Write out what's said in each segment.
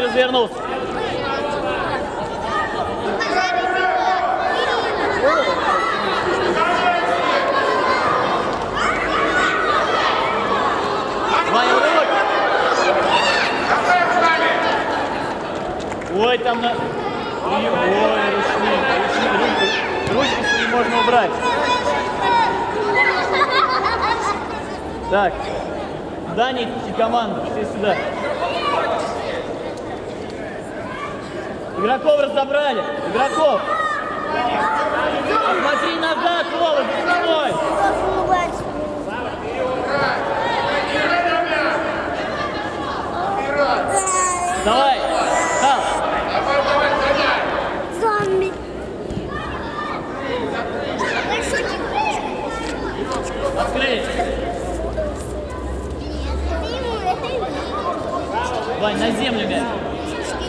не развернулся. Ой, там на... Ой, ручник, ручник, ручку, ручку свои можно убрать. Так, Дани и команда, все сюда. Игроков разобрали, игроков. Смотри назад, Вова, за собой. Давай. Зомби. Вань, на землю мяч.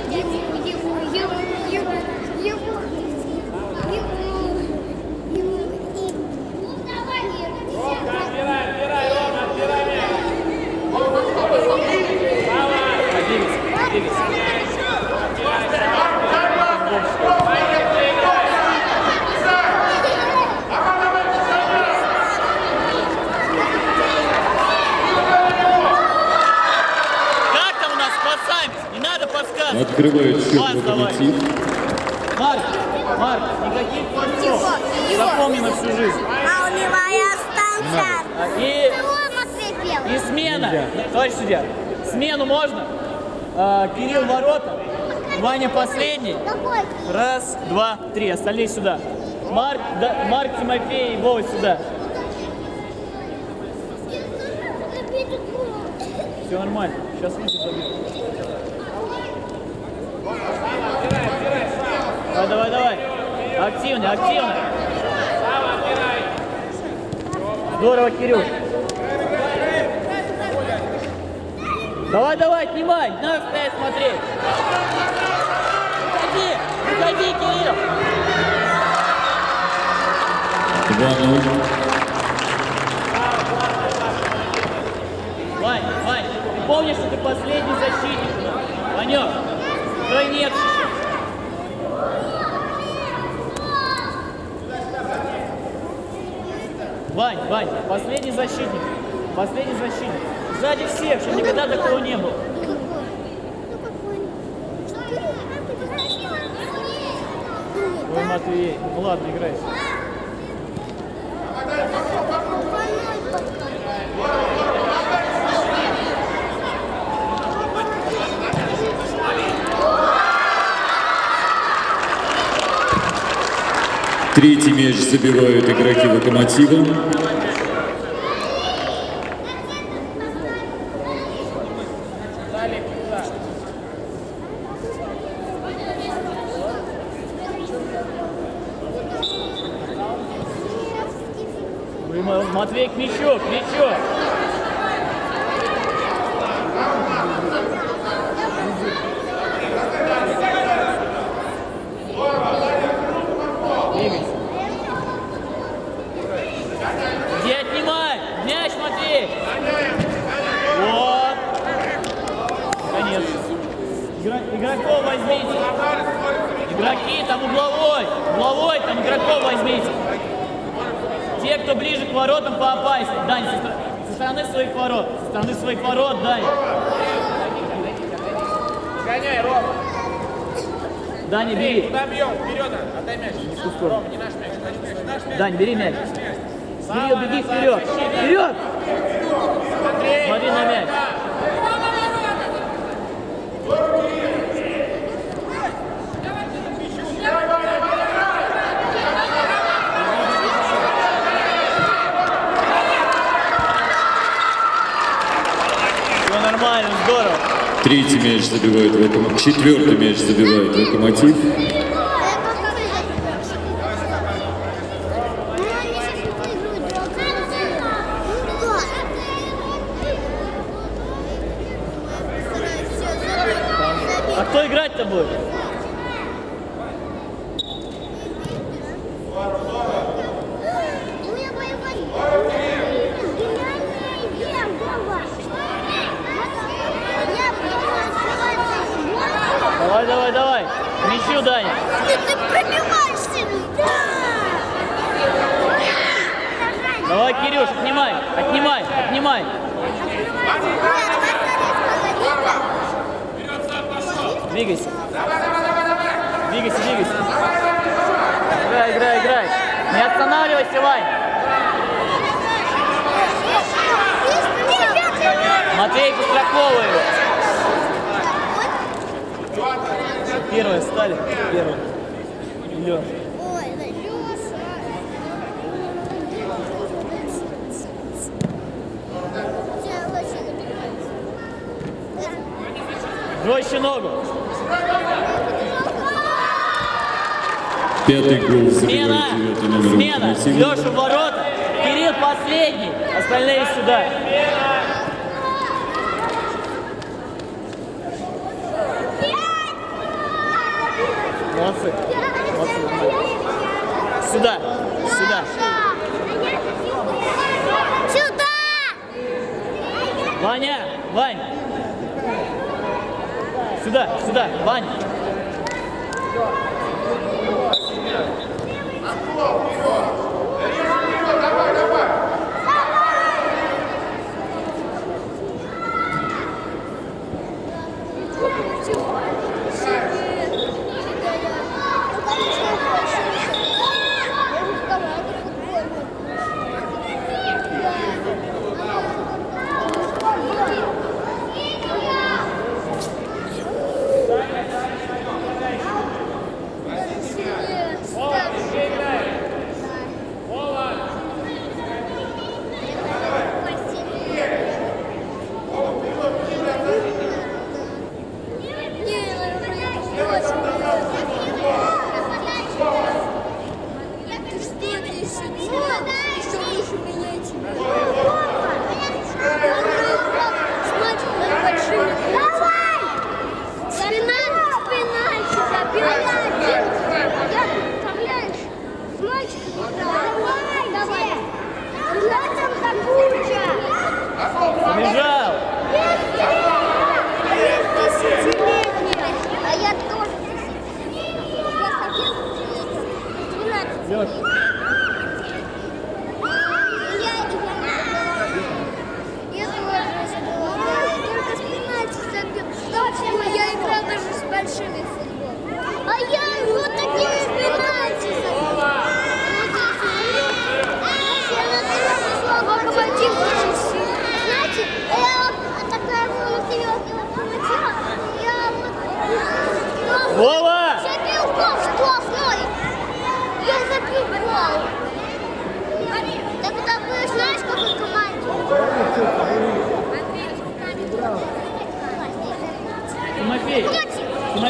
Двигайся, двигайся. Как там у нас? Спасаемся. Не надо подсказывать. Открывает счет локомотив. Марк, Марк, никаких подсов. Запомни на всю жизнь. А улевая станция. И, и смена. Товарищ судья, смену можно? А, Кирилл ворота. Ваня последний. Раз, два, три. Остальные сюда. Марк, да, Марк, Тимофей Вова сюда. Все нормально. Сейчас выйдет забьет. Давай, давай, давай. Активно, активно. Здорово, Кирюш. Давай, давай, отнимай. Не Надо стоять смотреть. Уходи, уходи, Кирилл. 2-0. Вань, Вань, ты помнишь, что ты последний защитник? Ванек, тройнец еще. Вань, Вань, последний защитник. Последний защитник. Сзади всех, чтобы никогда такого не было. Ой, Матвей, ладно, играйся. Третий мяч забивают игроки локомотива. Ой, М- Матвей к мячу, к мячу. Двигайся. Где отнимай? Мяч, Матвей! Вот. Конец. Игра- игроков возьмите. Игроки, там Угловой, там игроков возьмите. Те, кто ближе к воротам, поопаснее. Дань, со, стор- со стороны своих ворот. Со стороны своих ворот, Дань. Гоняй, Рома. Даня, бери. Куда бьем? Вперед, отдай мяч. Рома, не наш мяч, наш мяч, наш мяч. Дань, бери мяч. Кирилл, беги вперед. Вперед! Смотри на мяч. Все нормально, здорово. Третий мяч забивает локомотив. Четвертый мяч забивает локомотив. Давай, кричу, Даня. Ты, ты пробиваешься. Да! Давай, Кирюш, отнимай, отнимай, отнимай. Двигайся. Двигайся, двигайся. Играй, играй, играй. Не останавливайся, Вань. Матвей Костраковый. Первые стали. Первые. Лёш. Ой, да. Жестче ногу. Пятый гол Смена. Смена. Леша в ворота. Кирилл последний. Остальные сюда. Молодцы. Сюда. Сюда. Сюда! Ваня. Вань. Сюда. Сюда. Вань.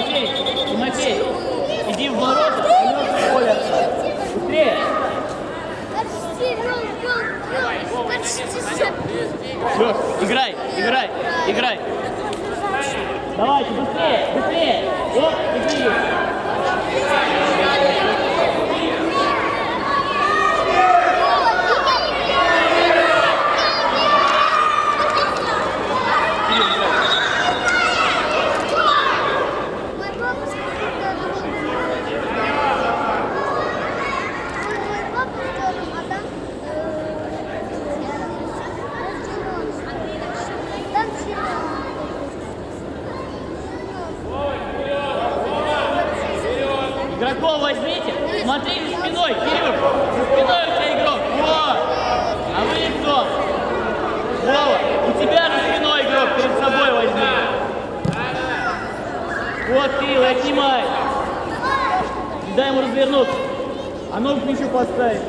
Тимофей. Тимофей. Иди в ворота. Леша колется. Быстрее. Леш, играй, играй, играй. Давайте, быстрее, быстрее. Вот, иди. Мой папа сказал, Мой папа сказал, а там... Там Возьмите. Смотри спиной, Кирюш. Спиной у тебя игрок. Вот. А вы лицо. Вова, у тебя за спиной игрок. Перед собой возьми. Вот, Кирилл, отнимай. Дай ему развернуться. А ногу еще поставить.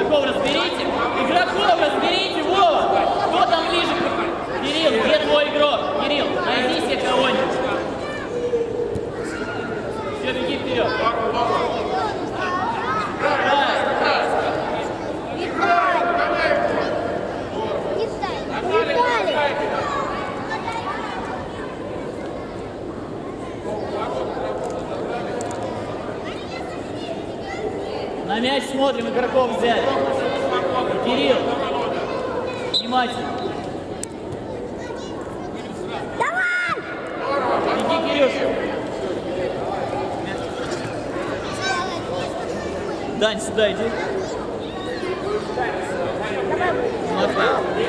Игроков разберите. Игроков разберите, Вова. Кто там ближе? Кирилл, где твой игрок? Кирилл, найди себе кого-нибудь. Все, беги вперед. Да. На мяч смотри. смотрим, игроков взять. Кирилл, внимательно. Иди, Кирюша. Дань, сюда иди. Смотри.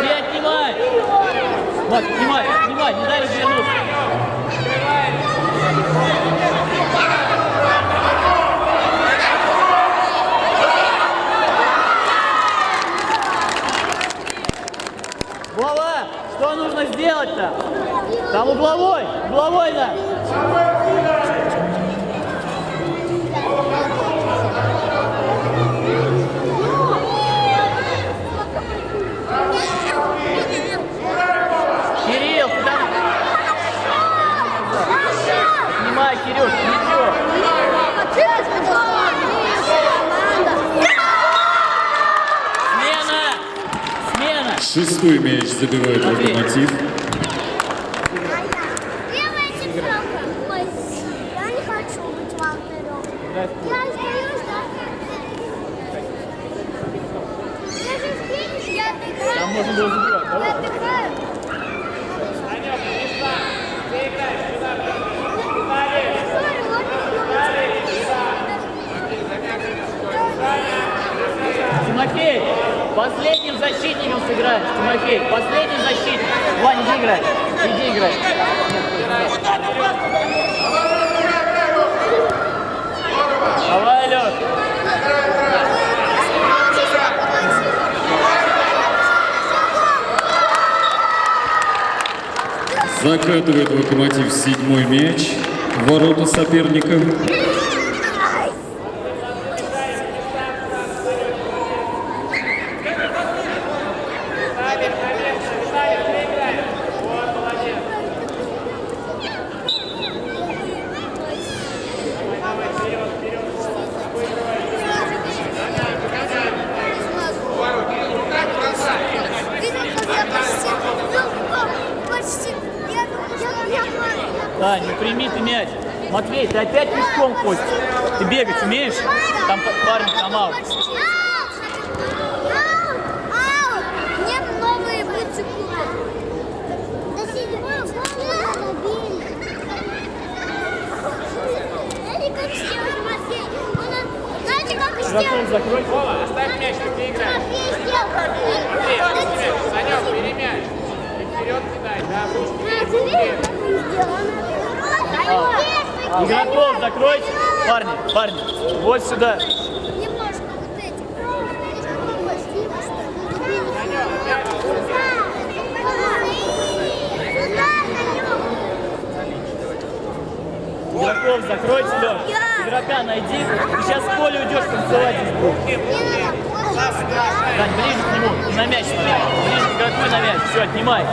Иди, отнимай. Мак, отнимай, отнимай, не дай я отдыхаю. Там можно было давай. Тимофей, последним защитником сыграешь. Тимофей, последний защитник. Вань, иди играй. Иди играй. Давай, Леш. Закатывает Локомотив седьмой мяч. Ворота соперника. Матвей, ты опять пешком ходишь. Ты бегать умеешь? Там парень, там аут. Как как сделать? закрой. Вова, оставь мяч, ты не играешь. Андрей, возьми мяч. Санек, бери мяч. И вперед кидай, да, пусть. Игроков закройте. Парни, парни, вот сюда. Игроков закройте, Леш. Игрока найди. Ты сейчас в поле уйдешь танцевать. Дань, ближе к нему. И на мяч. Ближе к игроку и на мяч. Все, отнимай.